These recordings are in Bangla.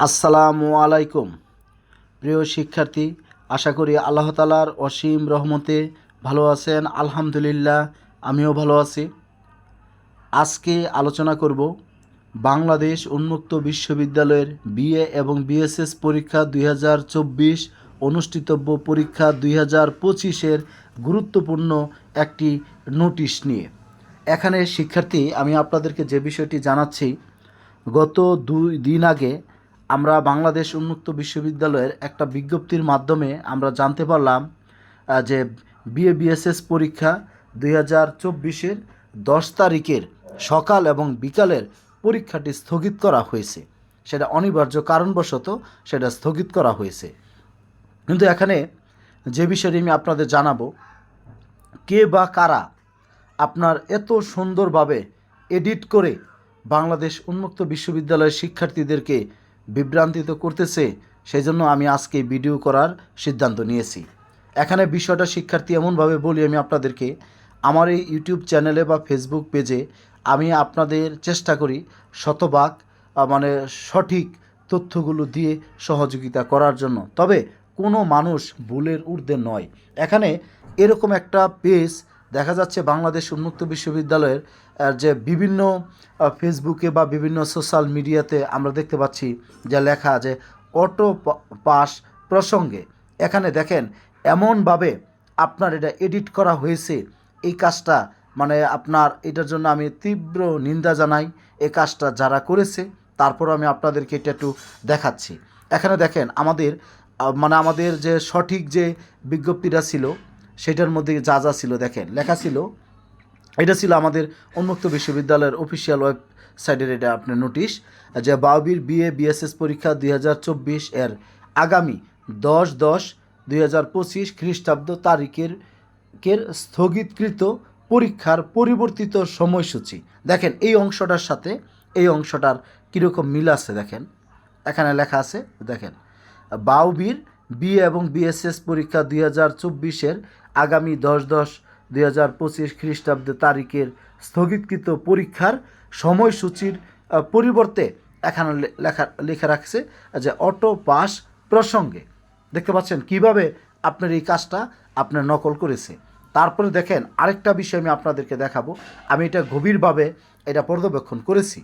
আসসালামু আলাইকুম। প্রিয় শিক্ষার্থী, আশা করি আল্লাহ তালার অসীম রহমতে ভালো আছেন। আলহামদুলিল্লাহ, আমিও ভালো আছি। আজকে আলোচনা করব বাংলাদেশ উন্মুক্ত বিশ্ববিদ্যালয়ের বিএ এবং বিএসএস পরীক্ষা দুই হাজার চব্বিশ অনুষ্ঠিতব্য পরীক্ষা দুই হাজার পঁচিশের গুরুত্বপূর্ণ একটি নোটিশ নিয়ে। এখানে শিক্ষার্থী, আমি আপনাদেরকে যে বিষয়টি জানাচ্ছি, গত দুই দিন আগে আমরা বাংলাদেশ উন্মুক্ত বিশ্ববিদ্যালয়ের একটা বিজ্ঞপ্তির মাধ্যমে আমরা জানতে পারলাম যে বিএ বিএসএস পরীক্ষা দুই হাজার চব্বিশের দশ তারিখের সকাল এবং বিকালের পরীক্ষাটি স্থগিত করা হয়েছে। সেটা অনিবার্য কারণবশত সেটা স্থগিত করা হয়েছে। কিন্তু এখানে যে বিষয়টি আমি আপনাদের জানাব, কে বা কারা আপনার এত সুন্দরভাবে এডিট করে বাংলাদেশ উন্মুক্ত বিশ্ববিদ্যালয়ের শিক্ষার্থীদেরকে বিভ্রান্তিত করতেছে সেই জন্য আমি আজকে ভিডিও করার সিদ্ধান্ত নিয়েছি। এখানে বিষয়টা শিক্ষার্থী এমনভাবে বলি, আমি আপনাদেরকে আমার এই ইউটিউব চ্যানেলে বা ফেসবুক পেজে আমি আপনাদের চেষ্টা করি শতভাগ মানে সঠিক তথ্যগুলো দিয়ে সহযোগিতা করার জন্য। তবে কোনো মানুষ ভুলের ঊর্ধ্বে নয়। এখানে এরকম একটা পেজ দেখা যাচ্ছে বাংলাদেশ উন্মুক্ত বিশ্ববিদ্যালয়ের যে বিভিন্ন ফেসবুকে বা বিভিন্ন সোশ্যাল মিডিয়াতে আমরা দেখতে পাচ্ছি যে লেখা যে অটো পাস প্রসঙ্গে। এখানে দেখেন, এমনভাবে আপনার এটা এডিট করা হয়েছে। এই কাজটা মানে আপনার এটার জন্য আমি তীব্র নিন্দা জানাই। এই কাজটা যারা করেছে তারপর আমি আপনাদেরকে এটা একটু দেখাচ্ছি। এখানে দেখেন, আমাদের মানে আমাদের যে সঠিক যে বিজ্ঞপ্তিটা ছিল সেটার মধ্যে যা যা ছিল, দেখেন, লেখা ছিল, এটা ছিল আমাদের উন্মুক্ত বিশ্ববিদ্যালয়ের অফিসিয়াল ওয়েবসাইটের এটা আপনার নোটিশ যে বাউবির বিএ, বিএসএস পরীক্ষা দুই হাজার চব্বিশ এর আগামী দশ দশ দুই হাজার পঁচিশ খ্রিস্টাব্দ তারিখের, কের স্থগিতকৃত পরীক্ষার পরিবর্তিত সময়সূচি। দেখেন, এই অংশটার সাথে এই অংশটার কীরকম মিল আছে, দেখেন, এখানে লেখা আছে, দেখেন, বাউবির বিএ এবং বিএসএস পরীক্ষা দুই হাজার চব্বিশের আগামী দশ দশ দুই হাজার পঁচিশ খ্রিস্টাব্দ তারিখের স্থগিতকৃত পরীক্ষার সময়সূচির পরিবর্তে এখানে লেখা লেখা রাখছে যে অটো পাস প্রসঙ্গে। দেখতে পাচ্ছেন কীভাবে আপনার এই কাজটা আপনার নকল করেছে। তারপরে দেখেন আরেকটা বিষয় আমি আপনাদেরকে দেখাবো। আমি এটা গভীরভাবে এটা পর্যবেক্ষণ করেছি।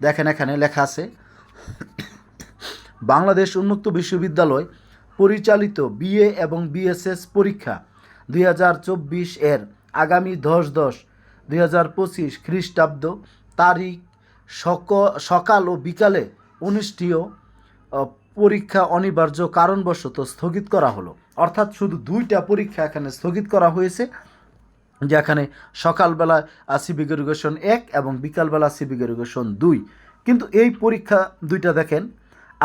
দেখেন এখানে লেখা আছে, বাংলাদেশ উন্মুক্ত বিশ্ববিদ্যালয় পরিচালিত বিএ এবং বিএসএস পরীক্ষা দুই হাজার চব্বিশ এর আগামী দশ দশ দুই খ্রিস্টাব্দ তারিখ সক, সকাল ও বিকালে অনুষ্ঠেয় পরীক্ষা অনিবার্য কারণবশত স্থগিত করা হলো। অর্থাৎ শুধু দুইটা পরীক্ষা এখানে স্থগিত করা হয়েছে, যেখানে সকালবেলা সিভিক এডুকেশন এক এবং বিকালবেলা সিভিক এডুকেশন দুই। কিন্তু এই পরীক্ষা দুইটা দেখেন,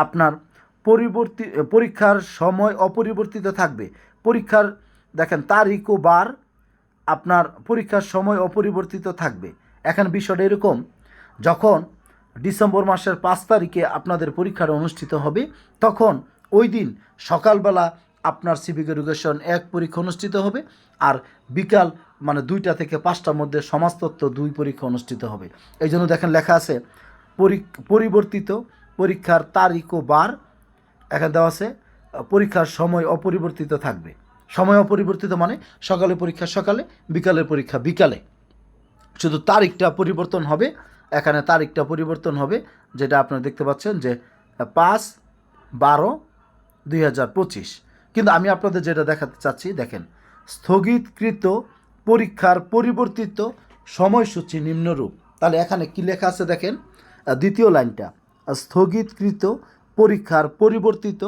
আপনার পরিবর্তি, পরীক্ষার সময় অপরিবর্তিত থাকবে। পরীক্ষার, দেখেন, তারিখ ও বার আপনার পরীক্ষার সময় অপরিবর্তিত থাকবে। এখন বিষয়টা এরকম, যখন ডিসেম্বর মাসের পাঁচ তারিখে আপনাদের পরীক্ষাটা অনুষ্ঠিত হবে, তখন ওই দিন সকালবেলা আপনার সিভিক এডুকেশন এক পরীক্ষা অনুষ্ঠিত হবে আর বিকাল মানে দুইটা থেকে পাঁচটার মধ্যে সমাজতত্ত্ব দুই পরীক্ষা অনুষ্ঠিত হবে। এই জন্য দেখেন লেখা আছে পরি- পরিবর্তিত পরীক্ষার তারিখ ও বার এখানে দেওয়া আছে, পরীক্ষার সময় অপরিবর্তিত থাকবে। সময় অপরিবর্তিত মানে সকালে পরীক্ষা সকালে, বিকালের পরীক্ষা বিকালে। শুধু তারিখটা পরিবর্তন হবে, এখানে তারিখটা পরিবর্তন হবে, যেটা আপনারা দেখতে পাচ্ছেন যে পাঁচ বারো দুই কিন্তু আমি আপনাদের যেটা দেখাতে চাচ্ছি, দেখেন, স্থগিতকৃত পরীক্ষার পরিবর্তিত সময়সূচি নিম্নরূপ। তাহলে এখানে কি লেখা আছে দেখেন? দ্বিতীয় লাইনটা, স্থগিতকৃত পরীক্ষার পরিবর্তিত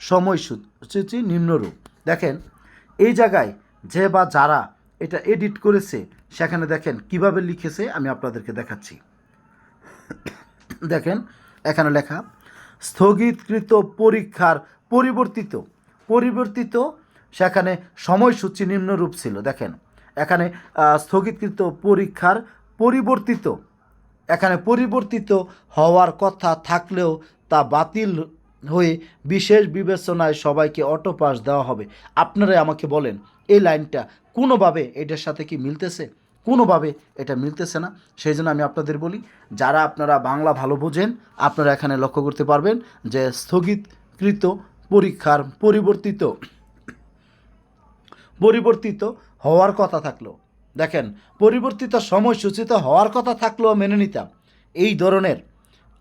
সময়সূচি নিম্নরূপ। দেখেন, এই জায়গায় যে বা যারা এটা এডিট করেছে, সেখানে দেখেন কীভাবে লিখেছে, আমি আপনাদেরকে দেখাচ্ছি। দেখেন, এখানে লেখা, স্থগিতকৃত পরীক্ষার পরিবর্তিত পরিবর্তিত সেখানে সময়সূচি নিম্নরূপ ছিল। দেখেন, এখানে স্থগিতকৃত পরীক্ষার পরিবর্তিত। এখানে পরিবর্তিত হওয়ার কথা থাকলেও তা বাতিল হয়ে বিশেষ বিবেচনায় সবাইকে অটো পাস দেওয়া হবে। আপনারাই আমাকে বলেন, এই লাইনটা কোনোভাবে এটার সাথে কি মিলতেছে? কোনোভাবে এটা মিলতেছে না। সেই জন্য আমি আপনাদের বলি, যারা আপনারা বাংলা ভালো বোঝেন, আপনারা এখানে লক্ষ্য করতে পারবেন যে স্থগিতকৃত পরীক্ষার পরিবর্তিত পরিবর্তিত হওয়ার কথা থাকল। দেখেন, পরিবর্তিত সময়সূচিত হওয়ার কথা থাকলেও মেনে নিতাম। এই ধরনের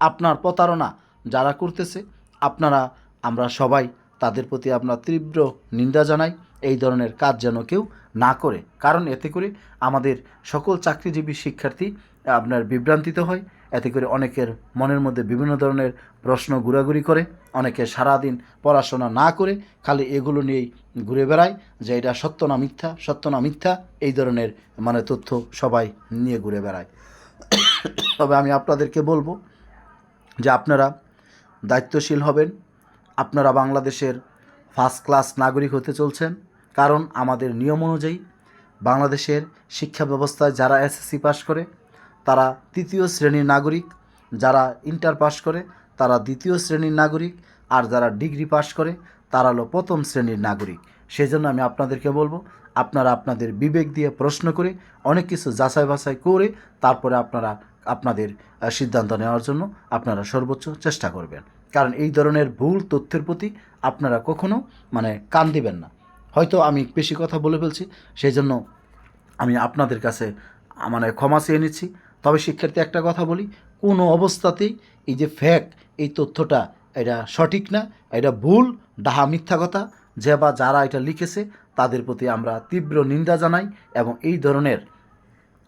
আপনার প্রতারণা যারা করতেছে, আপনারা, আমরা সবাই তাদের প্রতি আপনার তীব্র নিন্দা জানাই। এই ধরনের কাজ যেন কেউ না করে। কারণ এতে করে আমাদের সকল চাকরিজীবী শিক্ষার্থী আপনার বিভ্রান্তিত হয়। এতে করে অনেকের মনের মধ্যে বিভিন্ন ধরনের প্রশ্ন ঘোরাঘুরি করে। অনেকে সারাদিন পড়াশোনা না করে, খালি এগুলো নিয়েই ঘুরে বেড়ায় যে এটা সত্য না মিথ্যা, সত্য না মিথ্যা, এই ধরনের মানে তথ্য সবাই নিয়ে ঘুরে বেড়ায়। তবে আমি আপনাদেরকে বলব যে আপনারা দায়িত্বশীল হবেন। আপনারা বাংলাদেশের ফার্স্ট ক্লাস নাগরিক হতে চলছেন। কারণ আমাদের নিয়ম অনুযায়ী বাংলাদেশের শিক্ষা ব্যবস্থায় যারা এসএসসি পাশ করে, তারা তৃতীয় শ্রেণির নাগরিক। যারা ইন্টার পাস করে, তারা দ্বিতীয় শ্রেণির নাগরিক। আর যারা ডিগ্রি পাস করে, তারা হলো প্রথম শ্রেণির নাগরিক। সেই জন্য আমি আপনাদেরকে বলব, আপনারা আপনাদের বিবেক দিয়ে প্রশ্ন করে, অনেক কিছু যাচাই বাছাই করে, তারপরে আপনারা আপনাদের সিদ্ধান্ত নেওয়ার জন্য আপনারা সর্বোচ্চ চেষ্টা করবেন। কারণ এই ধরনের ভুল তথ্যের প্রতি আপনারা কখনো মানে কান দিবেন না। হয়তো আমি বেশি কথা বলে ফেলছি সেই জন্য আমি আপনাদের কাছে মানে ক্ষমা চেয়ে নিচ্ছি। তবে শিক্ষার্থী একটা কথা বলি, কোনো অবস্থাতেই এই যে ফ্যাক এই তথ্যটা এটা সঠিক না, এটা ভুল, ডাহা মিথ্যা কথা, যে বা যারা এটা লিখেছে, তাদের প্রতি আমরা তীব্র নিন্দা জানাই এবং এই ধরনের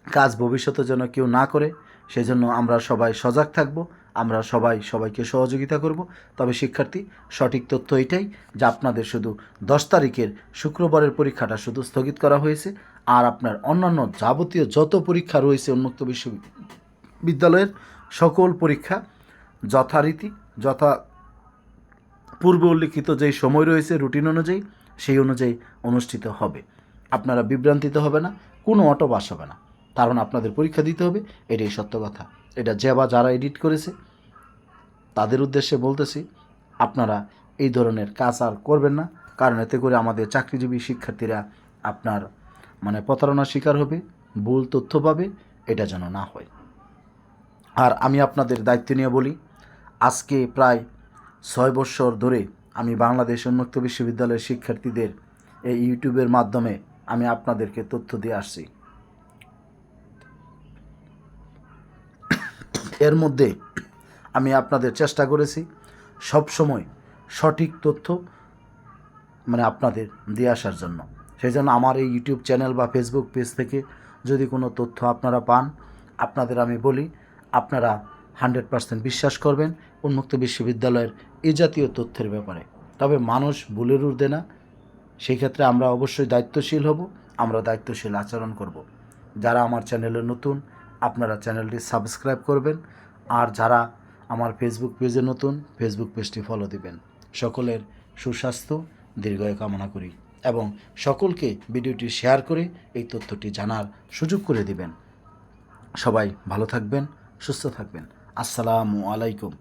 কাজ ভবিষ্যতে যেন কেউ না করে, সেজন্য আমরা সবাই সজাগ থাকব, আমরা সবাই সবাইকে সহযোগিতা করব। তবে শিক্ষার্থী, সঠিক তথ্য এটাই যে আপনাদের শুধু দশ তারিখের শুক্রবারের পরীক্ষাটা শুধু স্থগিত করা হয়েছে, আর আপনার অন্যান্য যাবতীয় যত পরীক্ষা রয়েছে উন্মুক্ত বিশ্ববিদ্যালয়ের সকল পরীক্ষা যথারীতি, যথা পূর্বে উল্লিখিত যেই সময় রয়েছে রুটিন অনুযায়ী, সেই অনুযায়ী অনুষ্ঠিত হবে। আপনারা বিভ্রান্তিত হবে না, কোনো অটো বাস হবে না। কারণ আপনাদের পরীক্ষা দিতে হবে, এটাই সত্য কথা। এটা যে বা যারা এডিট করেছে, তাদের উদ্দেশ্যে বলতেছি, আপনারা এই ধরনের কাজ আর করবেন না, কারণ এতে করে আমাদের চাকরিজীবী শিক্ষার্থীরা আপনার মানে প্রতারণার শিকার হবে, ভুল তথ্য পাবে, এটা যেন না হয়। আর আমি আপনাদের দায়িত্ব নিয়ে বলি, আজকে প্রায় ছয় বছর ধরে আমি বাংলাদেশ উন্মুক্ত বিশ্ববিদ্যালয়ের শিক্ষার্থীদের এই ইউটিউবের মাধ্যমে আমি আপনাদেরকে তথ্য দিয়ে আসছি। এর মধ্যে আমি আপনাদের চেষ্টা করেছি সব সময় সঠিক তথ্য মানে আপনাদের দিয়ে আসার জন্য। সেই জন্য আমার এই ইউটিউব চ্যানেল বা ফেসবুক পেজ থেকে যদি কোনো তথ্য আপনারা পান, আপনাদের আমি বলি, আপনারা হান্ড্রেড পার্সেন্ট বিশ্বাস করবেন উন্মুক্ত বিশ্ববিদ্যালয়ের এ জাতীয় তথ্যের ব্যাপারে। তবে মানুষ ভুলের ঊর্ধ্বে না, সেই ক্ষেত্রে আমরা অবশ্যই দায়িত্বশীল হব, আমরা দায়িত্বশীল আচরণ করব। যারা আমার চ্যানেলে নতুন আপনারা চ্যানেলটি সাবস্ক্রাইব করবেন আর যারা আমার ফেসবুক পেজে নতুন ফেসবুক পেজটি ফলো দিবেন। সকলের সুস্বাস্থ্য, দীর্ঘায়ু কামনা করি এবং সকলকে ভিডিওটি শেয়ার করে এই তথ্যটি জানার সুযোগ করে দিবেন। সবাই ভালো থাকবেন, সুস্থ থাকবেন। আসসালামু আলাইকুম।